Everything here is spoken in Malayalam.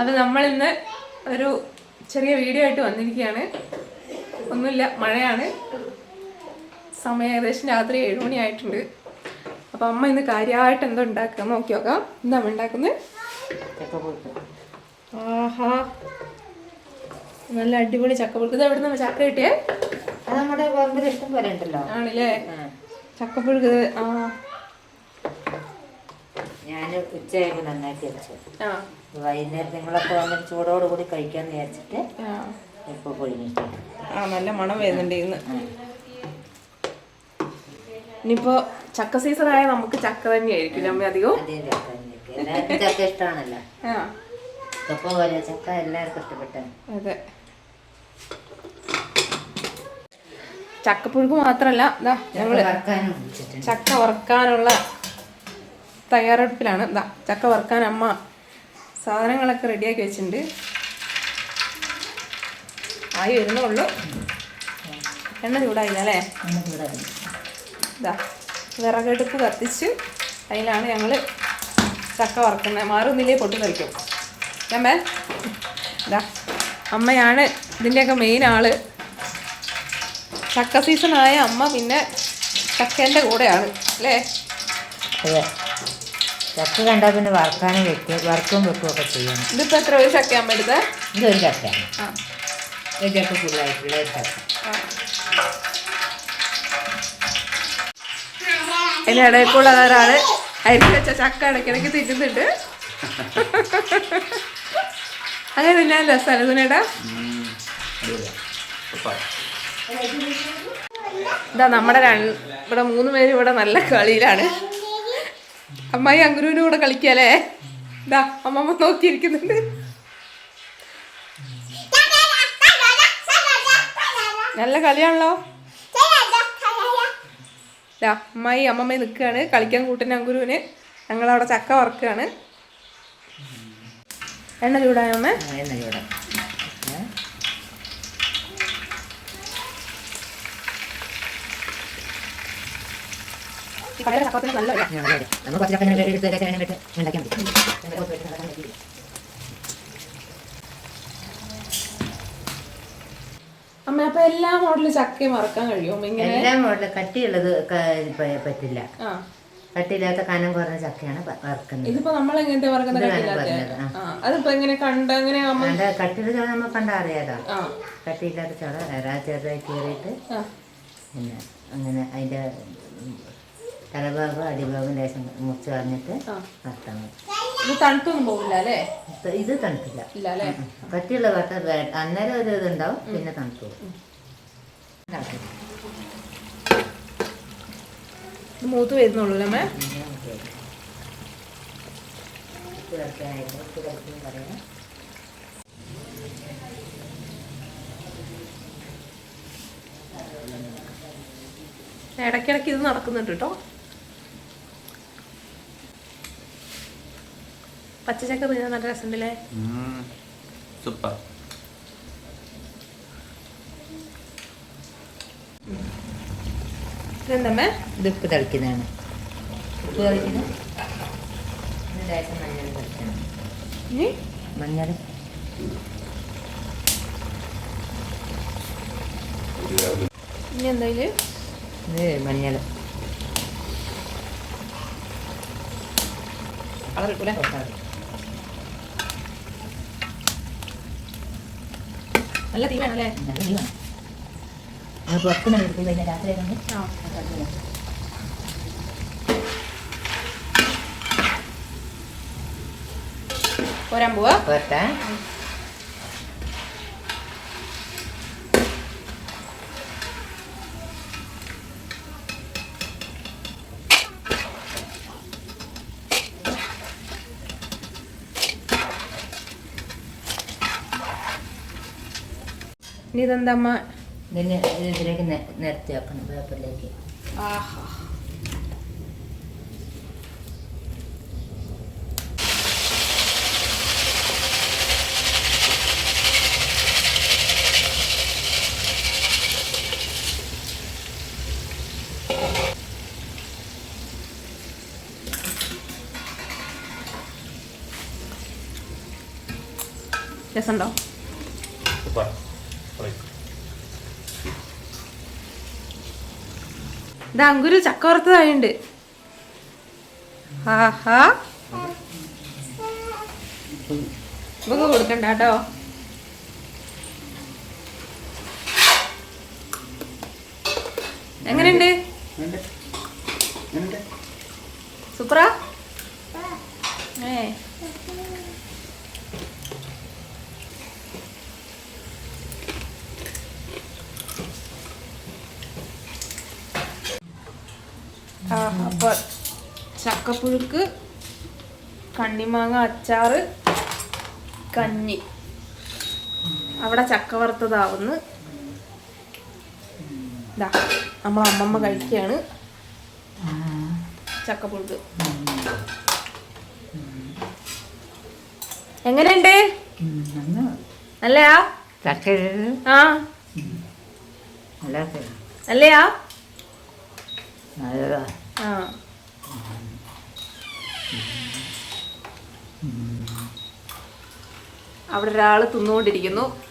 അപ്പം നമ്മളിന്ന് ഒരു ചെറിയ വീഡിയോ ആയിട്ട് വന്നിരിക്കുകയാണ്. ഒന്നുമില്ല മഴയാണ്. സമയം ഏകദേശം രാത്രി ഏഴുമണി ആയിട്ടുണ്ട്. അപ്പം അമ്മ ഇന്ന് കാര്യമായിട്ട് എന്തോ ഉണ്ടാക്കുക നോക്കി നോക്കാം. എന്താ ഉണ്ടാക്കുന്നത്? ആഹാ. നല്ല അടിപൊളി ചക്കപ്പുഴുക്ക്. ഇത് എവിടെ നിന്ന് ചക്ക കിട്ടിയേ? നമ്മുടെ ഇഷ്ടം പോലെ ഉണ്ടല്ലോ. ആണല്ലേ? ചക്കപ്പുഴുക്ക് ആ ഞാൻ ഉച്ചയായപ്പോൾ നന്നായിട്ട് വെച്ചു വൈകുന്നേരം നിങ്ങളൊക്കെ വന്നിട്ട് ചൂടോടുകൂടി കഴിക്കാന്ന് വിചാരിച്ചിട്ട് ഇപ്പൊ ഇപ്പോൾ പൊഴിഞ്ഞിട്ട് ആ നല്ല മണം വരുന്നുണ്ട് ഇന്ന്. ഇനിയിപ്പോ ചക്ക സീസൺ ആയ നമുക്ക് ചക്ക തന്നെയായിരിക്കും അമ്മ അധികവും. ചക്ക ഇഷ്ടമാണല്ലോ. പോലെ ചക്ക എല്ലാവർക്കും ഇഷ്ടപ്പെട്ടാണ് അതെ. ചക്കപ്പുഴുക്ക് മാത്രല്ല ഞങ്ങൾ ചക്ക വറുക്കാനുള്ള തയ്യാറെടുപ്പിലാണ്. ഇതാ ചക്ക വറുക്കാൻ അമ്മ സാധനങ്ങളൊക്കെ റെഡിയാക്കി വെച്ചിട്ടുണ്ട്. ആയി വരുന്നേ ഉള്ളൂ. എണ്ണ ചൂടായില്ല അല്ലേ? ഇതാ വിറകടുപ്പ് കത്തിച്ച് അതിലാണ് ഞങ്ങൾ ചക്ക വറുക്കുന്നത്. മാറുന്നില്ലേ പൊട്ടി നിൽക്കും അമ്മേ ഇതാ അമ്മയാണ് ഇതിന്റെയൊക്കെ മെയിൻ ആൾ. ചക്ക സീസണായ അമ്മ പിന്നെ ചക്കേന്റെ കൂടെയാണ് അല്ലേ? അതെ. ചക്ക കണ്ടാൽ പിന്നെ വറക്കാനും വെക്കും വറക്കും വെക്കും ഒക്കെ ചെയ്യണം. ഇതിപ്പോൾ എത്ര ഒരു ചക്ക അമ്മ എടുത്തേ? ഇതൊരു ചക്കയാണ്. ഒരു ചക്ക ഫുള്ളായിട്ടുള്ള ഒരു ചക്ക. അതിന്റെ ഇടയിൽ കൂടെ ഒരാൾ അരിഞ്ഞ് വെച്ച ചക്ക ഇടയ്ക്കിടയ്ക്ക് തിന്നുന്നുണ്ട്. അങ്ങനെ തിന്നാൻ രസമല്ലേ സുനേട്ടാ. ഇതാ നമ്മുടെ രണ്ട് ഇവിടെ മൂന്ന് പേരും ഇവിടെ നല്ല കളിയിലാണ്. അമ്മായി അങ്കുരുവിന്റെ കൂടെ കളിക്കല്ലേ ഇതാ അമ്മമ്മ നോക്കിയിരിക്കുന്നുണ്ട്. നല്ല കളിയാണല്ലോ. അമ്മായി അമ്മമ്മ നിൽക്കുകയാണ്. കളിക്കാൻ കൂട്ടുന്ന അങ്കുരുവിന്. ഞങ്ങളവിടെ ചക്ക വറക്കുകയാണ്. എണ്ണ ചൂടായ അമ്മ? എണ്ണ ചൂടാ. ഈ ചക്കത്തിന് നല്ല. നമ്മൾ കുറച്ച് എടുത്ത് ഉണ്ടാക്കിയാൽ മതി. അമ്മ അപ്പൊ എല്ലാ മോഡലും ചക്കയും മറക്കാൻ കഴിയും? ഇങ്ങനെ എല്ലാ മോഡലും കട്ടിയുള്ളത് പറ്റില്ല. ആ. കട്ടിയില്ലാത്ത കനം കുറഞ്ഞ ചക്കയാണ് വറുക്കുന്നത്. ഇതിപ്പോ നമ്മൾ എങ്ങനത്തെ വറക്കുന്ന ഇതാണ് കണ്ടില്ലാത്ത പറഞ്ഞത്, ആ. ആ അതിപ്പോ എങ്ങനെ കണ്ട എങ്ങനെ കട്ടിയുടെ ചുവ നമ്മൾ കണ്ടാ അറിയാലോ. ആ. കട്ടിയില്ലാത്ത ചുവ ചെറുതായി കീറിയിട്ട് പിന്നെ അങ്ങനെ അതിന്റെ തലഭാഗം അടിഭാഗം ലേശം മുറിച്ച് കളഞ്ഞിട്ട്. വറുത്താൽ മതി. ഇത് തണുത്തൊന്നും പോകില്ല അല്ലേ? ഇത് തണുത്തില്ല. കട്ടിയുള്ള വറുത്ത അന്നേരം ഒരു ഇതുണ്ടാവും പിന്നെ തണുത്തു. മൂത്ത് വരുന്നുള്ളൂ അല്ലേ പറയാം. ഇടയ്ക്കിടയ്ക്ക് ഇത് നടക്കുന്നുണ്ട് കേട്ടോ. പച്ചച്ചക്ക തിന്നാൻ നല്ല രസമുണ്ടല്ലേ? സൂപ്പർ ഇതെന്തമ്മേ? ഇത് ഉപ്പ് തളിക്കുന്നതാണ്. ഉപ്പ് തളിക്കുന്നത് ലേശം മഞ്ഞൾ തളിക്കണം. മഞ്ഞൾ. ഇനി എന്തായാലും ഇത് മഞ്ഞൾ. കളർ ഇട്ടൂലേ നല്ല തീ വേണമല്ലേ പുറത്തുനിന്ന് എടുക്കും കഴിഞ്ഞാൽ രാത്രി ആയതുകൊണ്ട് പോരാൻ പോവാ? പോരട്ടെ. ഇനി ഇതെന്താമ്മ ഇതിന് ഇതിലേക്ക് നിരത്തി വെക്കണം വേപ്പിലേക്ക് ആഹാ. രസമുണ്ടോ? സൂപ്പർ ഇത് അങ്കുരു ചക്ക വറുത്തതായുണ്ട്. ആഹാ നമുക്ക് കൊടുക്കണ്ട കേട്ടോ എങ്ങനെയുണ്ട്? സൂപ്പറാ? ആ അപ്പോൾ ചക്കപ്പുഴുക്ക് കണ്ണിമാങ്ങ അച്ചാറ് കഞ്ഞി. അവിടെ ചക്ക വറുത്തതാവുന്നു. ഇതാ നമ്മൾ അമ്മമ്മ കഴിക്കുകയാണ്. ചക്കപ്പുഴുക്ക്. എങ്ങനെയുണ്ട്? നല്ലയാ ചക്ക ആ നല്ലയാ നല്ലതാ. അവിടെ ഒരാൾ തിന്നുകൊണ്ടിരിക്കുന്നു.